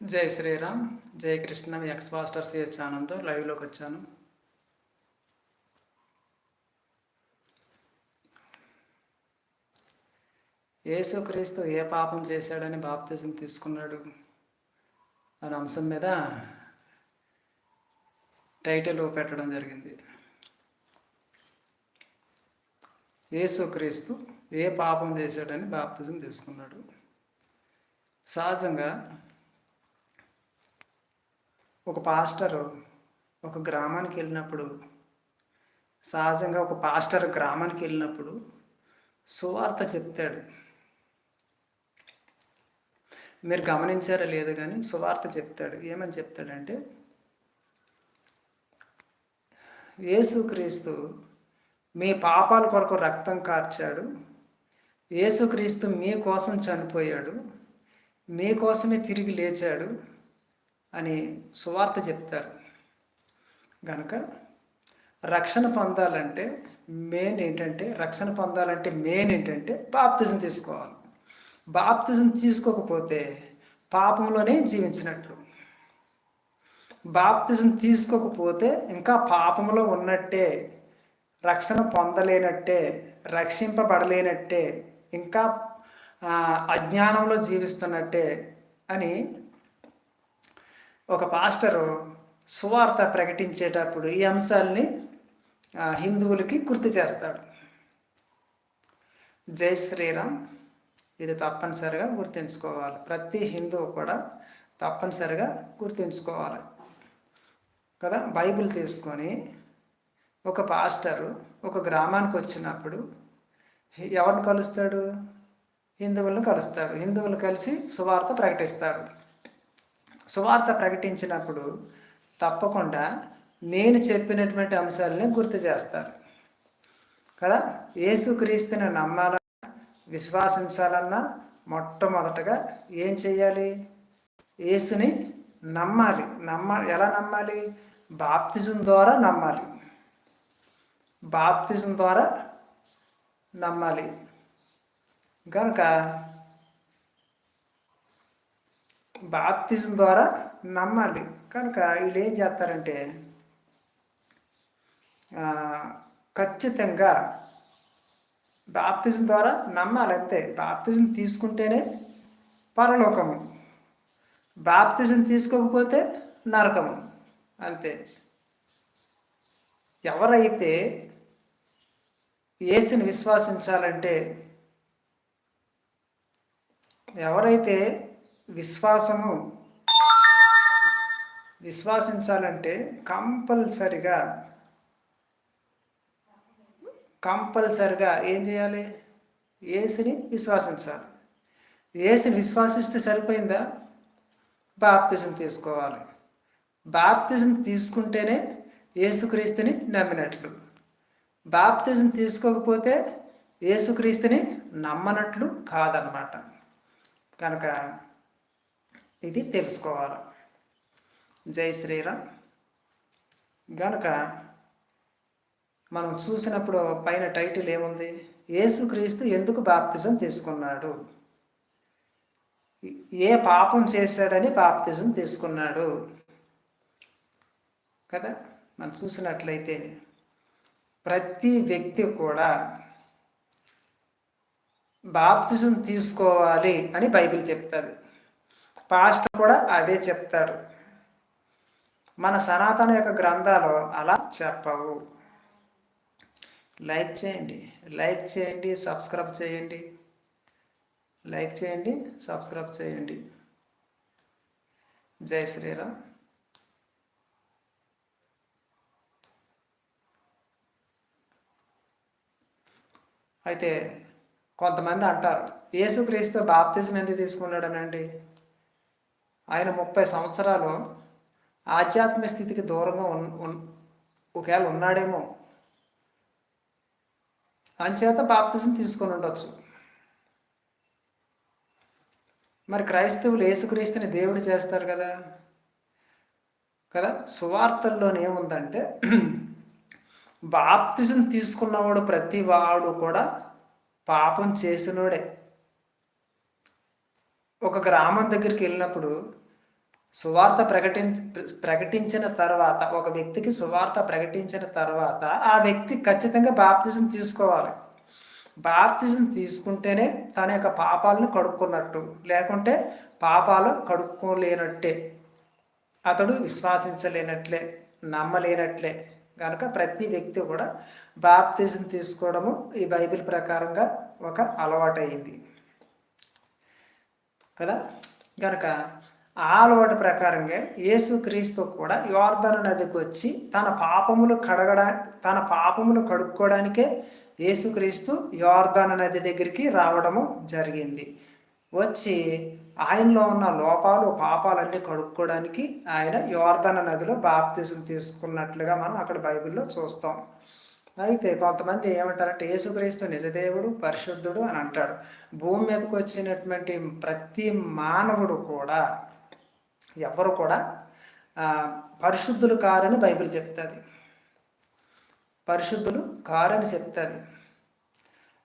జై శ్రీరామ్ జై కృష్ణ మీ ఎక్స్ మాస్టర్ సిహెచ్ ఆనంద్ లైవ్లోకి వచ్చాను. యేసుక్రీస్తు ఏ పాపం చేశాడని బాప్తిజం తీసుకున్నాడు అనే అంశం మీద టైటిల్ పెట్టడం జరిగింది. యేసుక్రీస్తు ఏ పాపం చేశాడని బాప్తిజం తీసుకున్నాడు. సహజంగా ఒక పాస్టరు ఒక గ్రామానికి వెళ్ళినప్పుడు సహజంగా ఒక పాస్టర్ గ్రామానికి వెళ్ళినప్పుడు సువార్త చెప్తాడు. మీరు గమనించారా లేదు కానీ సువార్త చెప్తాడు. ఏమని చెప్తాడంటే యేసుక్రీస్తు మీ పాపాల కొరకు రక్తం కార్చాడు. యేసుక్రీస్తు మీ కోసం చనిపోయాడు. మీకోసమే తిరిగి లేచాడు. అని సువార్త చెప్తారు. కనుక రక్షణ పొందాలంటే మెయిన్ ఏంటంటే రక్షణ పొందాలంటే మెయిన్ ఏంటంటే బాప్తిజం తీసుకోవాలి. బాప్తిజం తీసుకోకపోతే పాపంలోనే జీవించినట్లు బాప్తిజం తీసుకోకపోతే ఇంకా పాపంలో ఉన్నట్టే రక్షణ పొందలేనట్టే రక్షింపబడలేనట్టే ఇంకా అజ్ఞానంలో జీవిస్తున్నట్టే అని ఒక పాస్టరు సువార్త ప్రకటించేటప్పుడు ఈ అంశాలని హిందువులకి గుర్తు చేస్తాడు. జై శ్రీరామ్. ఇది తప్పనిసరిగా గుర్తుంచుకోవాలి. ప్రతి హిందువు కూడా తప్పనిసరిగా గుర్తుంచుకోవాలి. కదా? బైబిల్ తీసుకొని ఒక పాస్టరు ఒక గ్రామానికి వచ్చినప్పుడు ఎవరిని కలుస్తాడు? హిందువులను కలుస్తాడు. హిందువులు కలిసి సువార్త ప్రకటిస్తాడు సువార్త ప్రకటించినప్పుడు తప్పకుండా నేను చెప్పినటువంటి అంశాలని గుర్తు చేస్తారు. కదా? యేసుక్రీస్తుని నమ్మాలన్నా విశ్వాసించాలన్నా మొట్టమొదటగా ఏం చేయాలి యేసుని నమ్మాలి. నమ్మ ఎలా నమ్మాలి? బాప్తిజం ద్వారా నమ్మాలి. బాప్తిజం ద్వారా నమ్మాలి. కనుక బాప్తిజం ద్వారా నమ్మాలి. కనుక వీళ్ళు ఏం చేస్తారంటే ఖచ్చితంగా బాప్తిజం ద్వారా నమ్మాలి అంతే. బాప్తిజం తీసుకుంటేనే పరలోకము. బాప్తిజం తీసుకోకపోతే నరకము. అంతే. ఎవరైతే ఏసుని విశ్వాసించాలంటే ఎవరైతే విశ్వాసము. విశ్వాసించాలంటే కంపల్సరిగా కంపల్సరిగా ఏం చేయాలి? ఏసుని విశ్వాసించాలి. ఏసుని విశ్వాసిస్తే సరిపోయిందా? బాప్తిజం తీసుకోవాలి. బాప్తిజం తీసుకుంటేనే ఏసుక్రీస్తుని నమ్మినట్లు. బాప్తిజం తీసుకోకపోతే ఏసుక్రీస్తుని నమ్మనట్లు కాదనమాట కనుక ఇది తెలుసుకోవాలి. జై శ్రీరామ్. గనుక మనం చూసినప్పుడు పైన టైటిల్ ఏముంది? యేసుక్రీస్తు ఎందుకు బాప్తిజం తీసుకున్నాడు? ఏ పాపం చేశాడని బాప్తిజం తీసుకున్నాడు? కదా? మనం చూసినట్లయితే ప్రతి వ్యక్తి కూడా బాప్తిజం తీసుకోవాలి అని బైబిల్ చెప్తుంది. పాస్టర్ కూడా అదే చెప్తాడు. మన సనాతన యొక్క గ్రంథాలు అలా చెప్పవు. లైక్ చేయండి లైక్ చేయండి సబ్స్క్రైబ్ చేయండి. లైక్ చేయండి సబ్స్క్రైబ్ చేయండి. జై శ్రీరామ్. అయితే కొంతమంది అంటారు యేసుక్రీస్తు బాప్తిజం ఎందుకు తీసుకున్నాడనండి? ఆయన ముప్పై సంవత్సరాలు ఆధ్యాత్మిక స్థితికి దూరంగా ఉన్ ఒకవేళ ఉన్నాడేమో. అంచేత బాప్తిజం తీసుకొని ఉండొచ్చు. మరి క్రైస్తవులు యేసుక్రీస్తుని దేవుడు చేస్తారు కదా? కదా? సువార్తల్లోనే ఏముందంటే బాప్తిజం తీసుకున్నవాడు ప్రతి వాడు కూడా పాపం చేసినోడే. ఒక గ్రామం దగ్గరికి వెళ్ళినప్పుడు సువార్త ప్రకటించ ప్రకటించిన తర్వాత ఒక వ్యక్తికి సువార్త ప్రకటించిన తర్వాత ఆ వ్యక్తి ఖచ్చితంగా బాప్తిజం తీసుకోవాలి. బాప్తిజం తీసుకుంటేనే తన యొక్క పాపాలను కడుక్కున్నట్టు లేకుంటే పాపాలు కడుక్కోలేనట్టే. అతడు విశ్వాసించలేనట్లే నమ్మలేనట్లే. కనుక ప్రతి వ్యక్తి కూడా బాప్తిజం తీసుకోవడము ఈ బైబిల్ ప్రకారంగా ఒక అలవాటైంది కదా? కనుక ఆ అలవాటు ప్రకారంగా యేసుక్రీస్తు కూడా యోర్ధన నదికి వచ్చి తన పాపములు కడగడా తన పాపములు కడుక్కోవడానికే యేసుక్రీస్తు యోర్ధన నది దగ్గరికి రావడము జరిగింది. వచ్చి ఆయనలో ఉన్న లోపాలు పాపాలన్నీ కడుక్కోవడానికి ఆయన యోర్ధన నదిలో బాప్తిజం తీసుకున్నట్లుగా మనం అక్కడ బైబిల్లో చూస్తాం. అయితే కొంతమంది ఏమంటారంటే యేసుక్రీస్తు నిజదేవుడు పరిశుద్ధుడు అని అంటాడు. భూమి మీదకి వచ్చినటువంటి ప్రతి మానవుడు కూడా ఎవరు కూడా పరిశుద్ధులు కారని బైబిల్ చెప్తుంది. పరిశుద్ధులు కారని చెప్తుంది.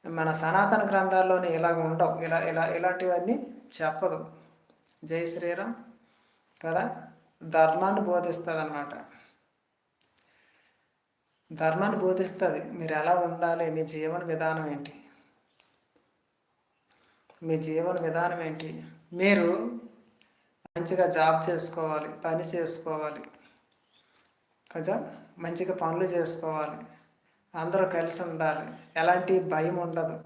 మన సనాతన గ్రంథాల్లోనే ఇలాగ ఉండవు. ఇలా ఇలా ఇలాంటివన్నీ చెప్పదు. జై శ్రీరామ్ కదా? ధర్మాన్ని బోధిస్తుంది అన్నమాట ధర్మాన్ని బోధిస్తుంది. మీరు ఎలా ఉండాలి? మీ జీవన విధానం ఏంటి? మీ జీవన విధానం ఏంటి? మీరు మంచిగా జాబ్ చేసుకోవాలి పని చేసుకోవాలి. కదా? మంచిగా పనులు చేసుకోవాలి. అందరూ కలిసి ఉండాలి. ఎలాంటి భయం ఉండదు.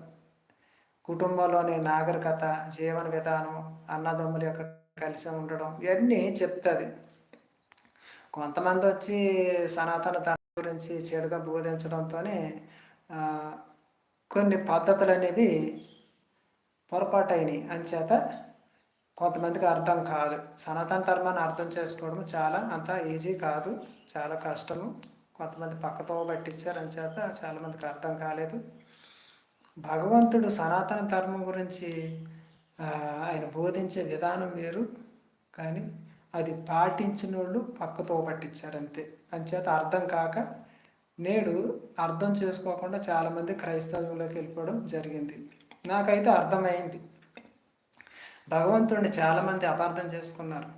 కుటుంబంలోని నాగరికత జీవన విధానం అన్నదమ్ముల యొక్క కలిసి ఉండడం ఇవన్నీ చెప్తుంది. కొంతమంది వచ్చి సనాతన గురించి చెడుగా బోధించడంతోనే కొన్ని పద్ధతులు అనేవి పొరపాటైనవి అంచేత కొంతమందికి అర్థం కాదు. సనాతన ధర్మాన్ని అర్థం చేసుకోవడం చాలా అంత ఈజీ కాదు. చాలా కష్టము. కొంతమంది పక్కతో పట్టించారు. అంచేత చాలామందికి అర్థం కాలేదు. భగవంతుడు సనాతన ధర్మం గురించి ఆయన బోధించే విధానం వేరు. కానీ అది పాటించిన వాళ్ళు పక్కతో పట్టించారు అంతే. అంచేత అర్థం కాక నేడు అర్థం చేసుకోకుండా చాలామంది క్రైస్తవంలోకి వెళ్ళిపోవడం జరిగింది. నాకైతే అర్థమైంది. భగవంతుడిని చాలామంది అపార్థం చేసుకున్నారు.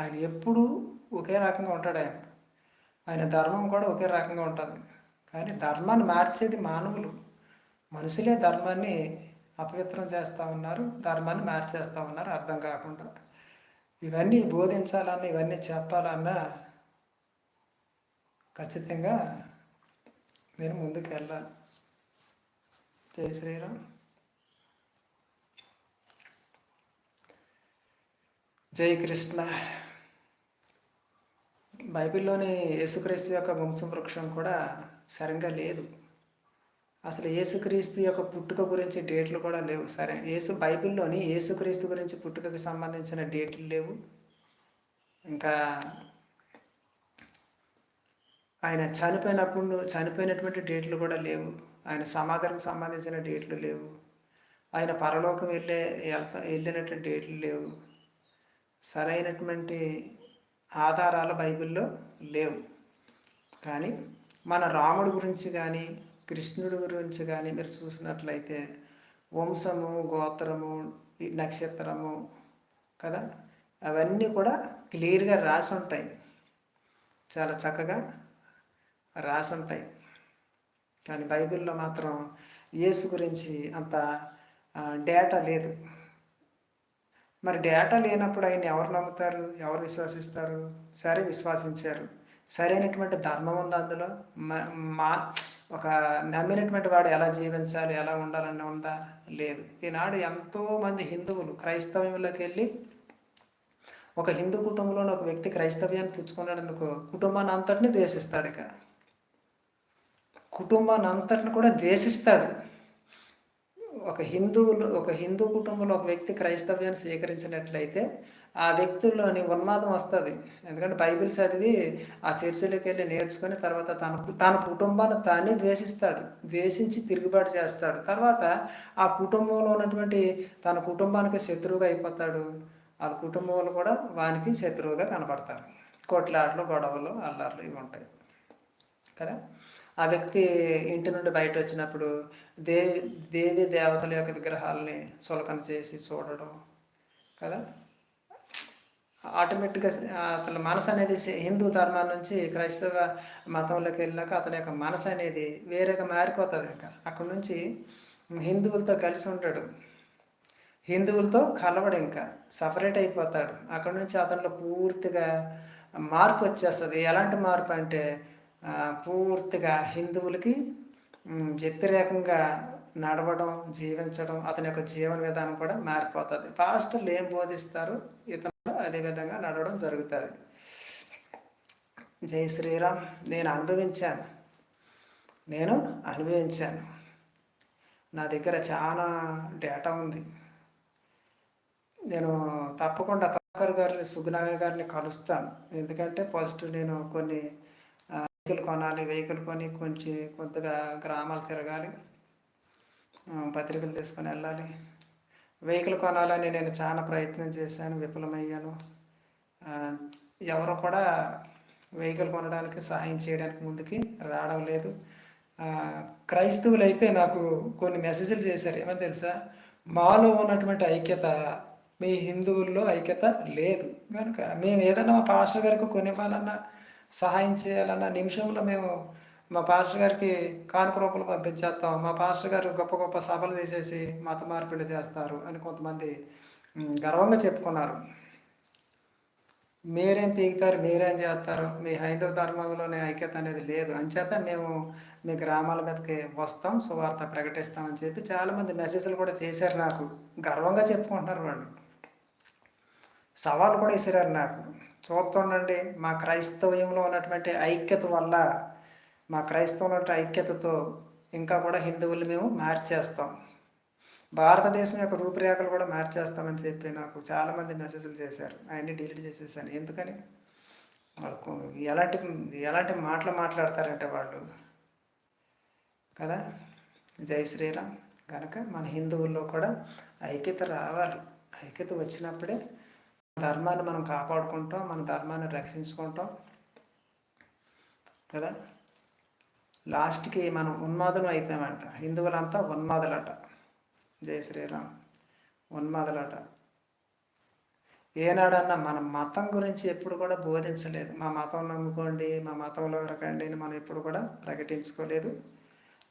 ఆయన ఎప్పుడూ ఒకే రకంగా ఉంటాడు ఆయన. ఆయన ధర్మం కూడా ఒకే రకంగా ఉంటుంది. కానీ ధర్మాన్ని మార్చేది మానవులు. మనుషులే ధర్మాన్ని అపవిత్రం చేస్తూ ఉన్నారు ధర్మాన్ని మార్చేస్తూ ఉన్నారు అర్థం కాకుండా. ఇవన్నీ బోధించాలన్నా ఇవన్నీ చెప్పాలన్నా ఖచ్చితంగా నేను ముందుకు వెళ్ళాలి. జయ శ్రీరామ్. జై కృష్ణ. బైబిల్లోని యేసుక్రీస్తు యొక్క వంశం వృక్షం కూడా సరిగ్గా లేదు. అసలు యేసుక్రీస్తు యొక్క పుట్టుక గురించి డేట్లు కూడా లేవు. సరే యేసు బైబిల్లోని యేసుక్రీస్తు గురించి పుట్టుకకి సంబంధించిన డేట్లు లేవు. ఇంకా ఆయన చనిపోయినప్పుడు చనిపోయినటువంటి డేట్లు కూడా లేవు. ఆయన సమాధానికి సంబంధించిన డేట్లు లేవు. ఆయన పరలోకం వెళ్ళే వెళ్తా వెళ్ళినటువంటి డేట్లు లేవు. సరైనటువంటి ఆధారాలు బైబిల్లో లేవు. కానీ మన రాముడి గురించి కానీ కృష్ణుడి గురించి కానీ మీరు చూసినట్లయితే వంశము గోత్రము నక్షత్రము కదా అవన్నీ కూడా క్లియర్గా రాసి ఉంటాయి చాలా చక్కగా రాసి ఉంటాయి కానీ బైబిల్లో మాత్రం యేసు గురించి అంత డేటా లేదు. మరి డేటా లేనప్పుడు ఆయన ఎవరు నమ్ముతారు? ఎవరు విశ్వసిస్తారు? సరే విశ్వాసించారు. సరైనటువంటి ధర్మం ఉంది అందులో? మా ఒక నమ్మినటువంటి వాడు ఎలా జీవించాలి ఎలా ఉండాలని ఉందా లేదు. ఈనాడు ఎంతోమంది హిందువులు క్రైస్తవంలోకి వెళ్ళి ఒక హిందూ కుటుంబంలో ఒక వ్యక్తి క్రైస్తవ్యాన్ని పుచ్చుకున్నాడు అనుకో కుటుంబాన్ని అంతటిని ద్వేషిస్తాడు ఇక. కుటుంబాన్ని అంతటిని కూడా ద్వేషిస్తాడు. ఒక హిందువులు ఒక హిందూ కుటుంబంలో ఒక వ్యక్తి క్రైస్తవ్యాన్ని స్వీకరించినట్లయితే ఆ వ్యక్తుల్లోని ఉన్మాదం వస్తుంది. ఎందుకంటే బైబిల్ చదివి ఆ చర్చిలోకి వెళ్ళి నేర్చుకొని తర్వాత తన తన కుటుంబాన్ని తానే ద్వేషిస్తాడు. ద్వేషించి తిరుగుబాటు చేస్తాడు. తర్వాత ఆ కుటుంబంలో ఉన్నటువంటి తన కుటుంబానికి శత్రువుగా అయిపోతాడు. వాళ్ళ కుటుంబంలో కూడా వానికి శత్రువుగా కనపడతారు. కొట్లాటలు గొడవలు అల్లర్లు ఇవి ఉంటాయి. కదా? ఆ వ్యక్తి ఇంటి నుండి బయట వచ్చినప్పుడు దేవి దేవి దేవతల యొక్క విగ్రహాలని చులకన చేసి చూడడం. కదా? ఆటోమేటిక్గా అతని మనసు అనేది హిందూ ధర్మం నుంచి క్రైస్తవ మతంలోకి వెళ్ళినాక అతని యొక్క మనసు అనేది వేరేగా మారిపోతుంది ఇంకా అక్కడి నుంచి హిందువులతో కలిసి ఉంటాడు. హిందువులతో కలవడు ఇంకా సపరేట్ అయిపోతాడు. అక్కడ నుంచి అతనిలో పూర్తిగా మార్పు వచ్చేస్తుంది. ఎలాంటి మార్పు అంటే పూర్తిగా హిందువులకి వ్యతిరేకంగా నడవడం జీవించడం అతని యొక్క జీవన విధానం కూడా మారిపోతుంది. పాస్టర్లు ఏం బోధిస్తారు? ఇతను అదే విధంగా నడవడం జరుగుతుంది. జై శ్రీరామ్ నేను అనుభవించాను. నేను అనుభవించాను. నా దగ్గర చాలా డేటా ఉంది. నేను తప్పకుండా కక్కర్ గారిని సుగునాగర్ గారిని కలుస్తాను. ఎందుకంటే ఫస్ట్ నేను కొన్ని వెహికల్ కొనాలి వెహికల్ కొని కొంచెం కొద్దిగా గ్రామాలు తిరగాలి పత్రికలు తీసుకొని వెళ్ళాలి. వెహికల్ కొనాలని నేను చాలా ప్రయత్నం చేశాను విఫలమయ్యాను. ఎవరు కూడా వెహికల్ కొనడానికి సహాయం చేయడానికి ముందుకి రావడం లేదు. క్రైస్తవులు అయితే నాకు కొన్ని మెసేజ్లు చేశారు. ఏమని తెలుసా? మాలో ఉన్నటువంటి ఐక్యత మీ హిందువుల్లో ఐక్యత లేదు. కనుక మేము ఏదన్నా మా పాస్టర్ గారికి కొనివ్వాలన్నా సహాయం చేయాలన్న నిమిషంలో మేము మా పాస్టర్ గారికి కానుక రూపంలో పంపించేస్తాం. మా పాస్టర్ గారు గొప్ప గొప్ప సభలు చేసేసి మత మార్పిడి చేస్తారు అని కొంతమంది గర్వంగా చెప్పుకున్నారు. మీరేం పీకుతారు మీరేం చేస్తారు? మీ హైందవ ధర్మంలోనే ఐక్యత అనేది లేదు. అంచేత మేము మీ గ్రామాల మీదకి వస్తాం సువార్త ప్రకటిస్తామని చెప్పి చాలామంది మెసేజ్లు కూడా చేశారు నాకు. గర్వంగా చెప్పుకుంటున్నారు వాళ్ళు. సవాలు కూడా ఇసిరారు నాకు. చూస్తుండండి మా క్రైస్తవ్యంలో ఉన్నటువంటి ఐక్యత వల్ల మా క్రైస్తవంలో ఐక్యతతో ఇంకా కూడా హిందువులు మేము మార్చేస్తాం. భారతదేశం యొక్క రూపురేఖలు కూడా మార్చేస్తామని చెప్పి నాకు చాలామంది మెసేజ్లు చేశారు. అవన్నీ డిలీట్ చేసేసాను. ఎందుకని? వాళ్ళకు ఎలాంటి ఎలాంటి మాటలు మాట్లాడతారంటే వాళ్ళు? కదా? జై శ్రీరామ్. కనుక మన హిందువుల్లో కూడా ఐక్యత రావాలి. ఐక్యత వచ్చినప్పుడే ధర్మాన్ని మనం కాపాడుకుంటాం మన ధర్మాన్ని రక్షించుకుంటాం. కదా? లాస్ట్కి మనం ఉన్మాదులు అయిపోయామంట. హిందువులంతా ఉన్మాదులట. జయ శ్రీరామ్. ఉన్మాదులట. ఏనాడన్నా మన మతం గురించి ఎప్పుడు కూడా బోధించలేదు. మా మతం నమ్ముకోండి మా మతంలో రకండి అని మనం ఎప్పుడు కూడా ప్రకటించుకోలేదు.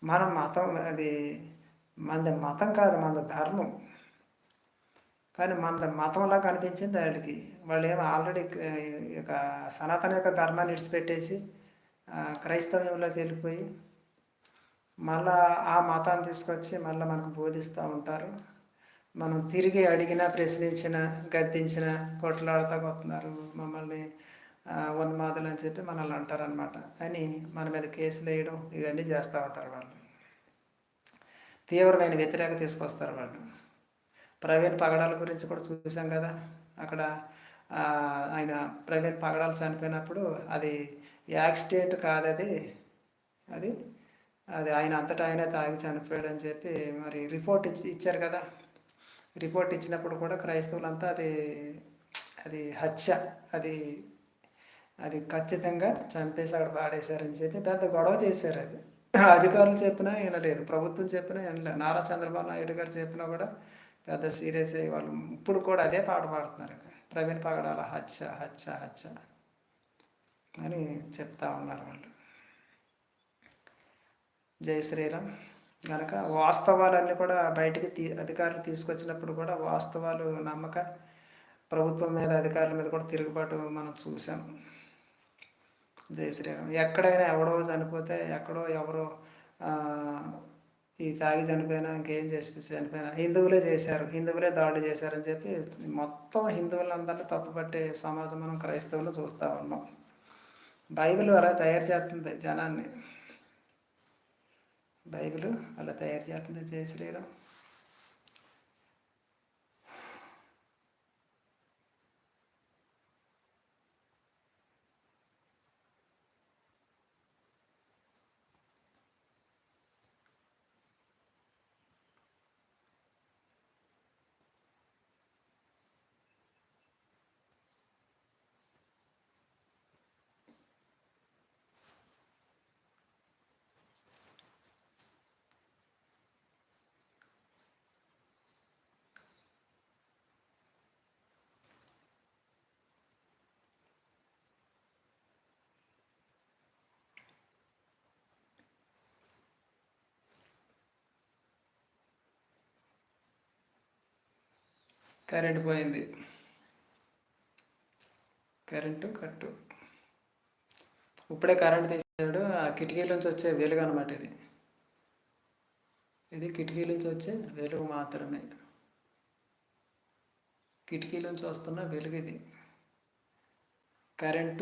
మన మతం అది మనది మతం కాదు మన ధర్మం. కానీ మన మతంలా కనిపించింది వాడికి వాళ్ళు ఏమో ఆల్రెడీ ఒక సనాతన యొక్క ధర్మాన్ని విడిచిపెట్టేసి క్రైస్తవంలోకి వెళ్ళిపోయి మళ్ళా ఆ మతాన్ని తీసుకొచ్చి మళ్ళీ మనకు బోధిస్తూ ఉంటారు. మనం తిరిగి అడిగినా ప్రశ్నించిన గద్దించిన కొట్లాడుతూ పోతున్నారు మమ్మల్ని ఉన్మాదులు అని చెప్పి మనల్ని అంటారనమాట అని మన మీద కేసులు వేయడం ఇవన్నీ చేస్తూ ఉంటారు వాళ్ళు. తీవ్రమైన వ్యతిరేక తీసుకొస్తారు వాళ్ళు. ప్రవీణ్ పగడాల గురించి కూడా చూసాం కదా. అక్కడ ఆయన ప్రవీణ్ పగడాలు చనిపోయినప్పుడు అది యాక్సిడెంట్ కాదు అది అది అది ఆయన అంతటా ఆయనే తాగి చనిపోయాడు అని చెప్పి మరి రిపోర్ట్ ఇచ్చి ఇచ్చారు కదా. రిపోర్ట్ ఇచ్చినప్పుడు కూడా క్రైస్తవులంతా అది అది హత్య. అది అది ఖచ్చితంగా చంపేసి అక్కడ పాడేశారని చెప్పి పెద్ద గొడవ చేశారు అది. అధికారులు చెప్పినా వినలేదు. ప్రభుత్వం చెప్పినా వినలేదు నారా చంద్రబాబు నాయుడు గారు చెప్పినా కూడా పెద్ద సీరియస్ అయ్యి వాళ్ళు. ఇప్పుడు కూడా అదే పాట పాడుతున్నారు. ప్రవీణ్ పగడాల హత్య హత్య హత్య. అని చెప్తా ఉన్నారు వాళ్ళు. జై శ్రీరామ్. కనుక వాస్తవాలన్నీ కూడా బయటికి తీ అధికారులు తీసుకొచ్చినప్పుడు కూడా వాస్తవాలు నమ్మక ప్రభుత్వం మీద అధికారుల మీద కూడా తిరుగుబాటు మనం చూసాం జై శ్రీరామ్. ఎక్కడైనా ఎవడో చనిపోతే ఎక్కడో ఎవరో ఈ తాగి చనిపోయినా ఇంకేం చేసి చనిపోయినా హిందువులే చేశారు. హిందువులే దాడులు చేశారని చెప్పి మొత్తం హిందువులందరినీ తప్పుపట్టే సమాజం మనం క్రైస్తవులు చూస్తూ ఉన్నాం. బైబిల్ అలా తయారు చేస్తుంది జనాన్ని. బైబిల్ అలా తయారు చేస్తుంది జయ శ్రీరామ్ కరెంట్ పోయింది. కరెంటు కట్టు. ఇప్పుడే కరెంట్ తీసాడు ఆ కిటికీ నుంచి వచ్చే వెలుగు అనమాట ఇది. ఇది కిటికీ నుంచి వచ్చే వెలుగు మాత్రమే. కిటికీ నుంచి వస్తున్న వెలుగు ఇది. కరెంటు